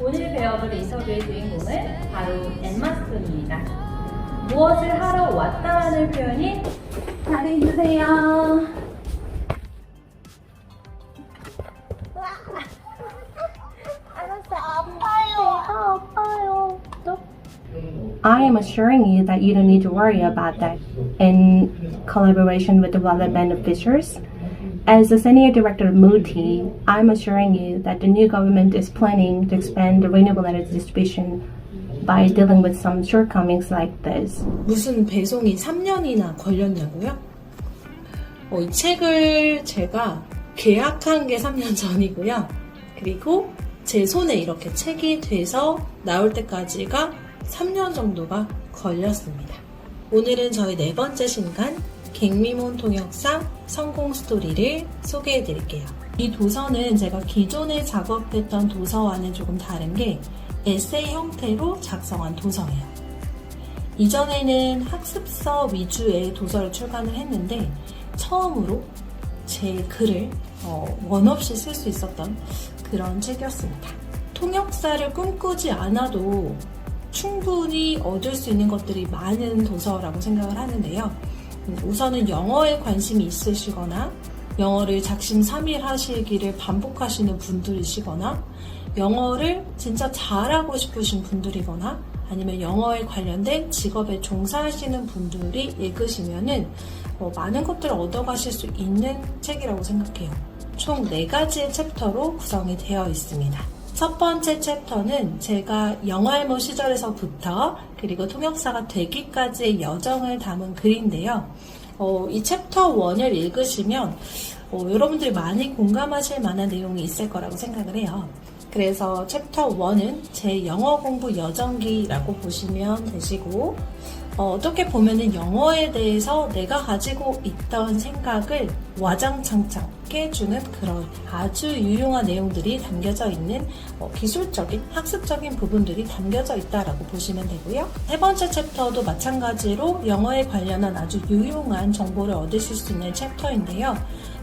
오늘 배워볼 이 서류의 주인공은 바로 엠마스톤입니다. 무엇을 하러 왔다라는 표현이 잘해주세요. 알았어, 아파요. 아파요. 또? I am assuring you that you don't need to worry about that. In collaboration with the Wallet beneficiaries, as the Senior Director of Moody, I'm assuring you that the new government is planning to expand the renewable energy distribution by dealing with some shortcomings like this. 무슨 배송이 3년이나 걸렸냐고요? 어, 이 책을 제가 계약한 게 3년 전이고요. 그리고 제 손에 이렇게 책이 돼서 나올 때까지가 3년 정도가 걸렸습니다. 오늘은 저희 네 번째 신간 갱미몬 통역사 성공 스토리를 소개해 드릴게요. 이 도서는 제가 기존에 작업했던 도서와는 조금 다른 게 에세이 형태로 작성한 도서예요. 이전에는 학습서 위주의 도서를 출간을 했는데 처음으로 제 글을 어, 원 없이 쓸 수 있었던 그런 책이었습니다. 통역사를 꿈꾸지 않아도 충분히 얻을 수 있는 것들이 많은 도서라고 생각을 하는데요. 음, 우선은 영어에 관심이 있으시거나 영어를 작심 삼일 하시기를 반복하시는 분들이시거나 영어를 진짜 잘하고 싶으신 분들이거나 아니면 영어에 관련된 직업에 종사하시는 분들이 읽으시면은 어, 많은 것들을 얻어가실 수 있는 책이라고 생각해요. 총 4가지의 챕터로 구성이 되어 있습니다. 첫 번째 챕터는 제가 영알모 시절에서부터 그리고 통역사가 되기까지의 여정을 담은 글인데요. 어, 이 챕터 1을 읽으시면 어, 여러분들이 많이 공감하실 만한 내용이 있을 거라고 생각을 해요. 그래서 챕터 1은 제 영어 공부 여정기라고 보시면 되시고 어, 떻게 보면은 영어에 대해서 내가 가지고 있던 생각을 와장창창 깨주는 그런 아주 유용한 내용들이 담겨져 있는 어, 기술적인 학습적인 부분들이 담겨져 있다라고 보시면 되고요. 세 번째 챕터도 마찬가지로 영어에 관련한 아주 유용한 정보를 얻으실 수 있는 챕터인데요.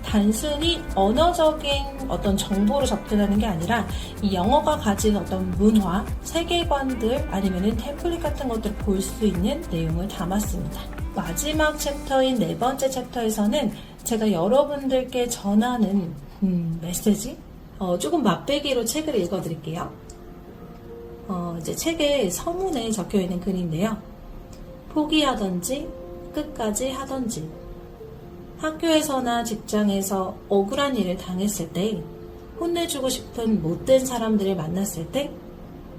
단순히 언어적인 어떤 정보로 접근하는 게 아니라 이 영어가 가진 어떤 문화, 세계관들 아니면은 템플릿 같은 것들을 볼 수 있는 내용 을 담았습니다. 마지막 챕터인 네 번째 챕터에서는 제가 여러분들께 전하는 음, 메시지 어, 조금 맛배기로 책을 읽어드릴게요. 어, 이제 책의 서문에 적혀 있는 글인데요. 포기하던지 끝까지 하던지 학교에서나 직장에서 억울한 일을 당했을 때, 혼내주고 싶은 못된 사람들을 만났을 때,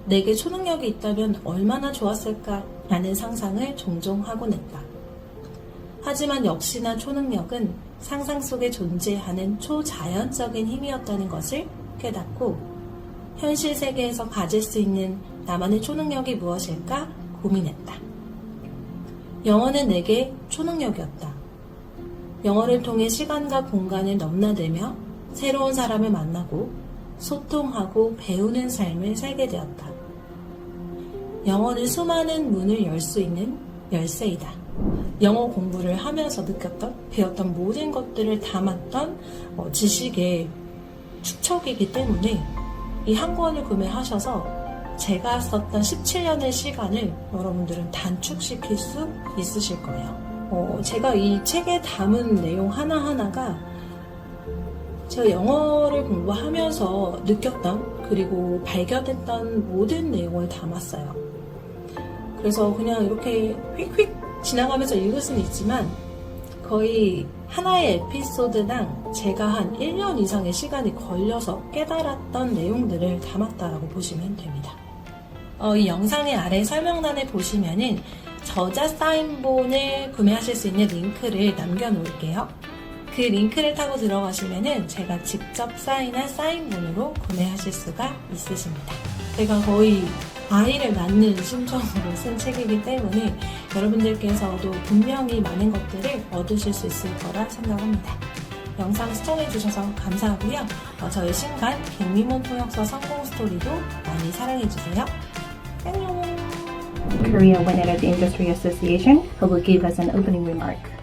내게 초능력이 있다면 얼마나 좋았을까 라는 상상을 종종 하곤 했다. 하지만 역시나 초능력은 상상 속에 존재하는 초자연적인 힘이었다는 것을 깨닫고, 현실 세계에서 가질 수 있는 나만의 초능력이 무엇일까 고민했다. 영어는 내게 초능력이었다. 영어를 통해 시간과 공간을 넘나들며 새로운 사람을 만나고 소통하고 배우는 삶을 살게 되었다. 영어는 수많은 문을 열 수 있는 열쇠이다. 영어 공부를 하면서 느꼈던, 배웠던 모든 것들을 담았던 어, 지식의 축척이기 때문에 이 한 권을 구매하셔서 제가 썼던 17년의 시간을 여러분들은 단축시킬 수 있으실 거예요. 어, 제가 이 책에 담은 내용 하나하나가 제가 영어를 공부하면서 느꼈던 그리고 발견했던 모든 내용을 담았어요. 그래서 그냥 이렇게 휙휙 지나가면서 읽을 수는 있지만 거의 하나의 에피소드당 제가 한 1년 이상의 시간이 걸려서 깨달았던 내용들을 담았다라고 보시면 됩니다. 어, 이 영상의 아래 설명란에 보시면은 저자 사인본을 구매하실 수 있는 링크를 남겨놓을게요. 그 링크를 타고 들어가시면은 제가 직접 사인한 사인본으로 구매하실 수가 있으십니다. 제가 거의 아이를 낳는 심정으로 쓴 책이기 때문에 여러분들께서도 분명히 많은 것들을 얻으실 수 있을 거라 생각합니다. 영상 시청해주셔서 감사하고요. 어, 저희 신간 갱미몬 통역서 성공 스토리도 많이 사랑해주세요. 안녕! Korea Wind Energy Industry Association, who will give us an opening remark.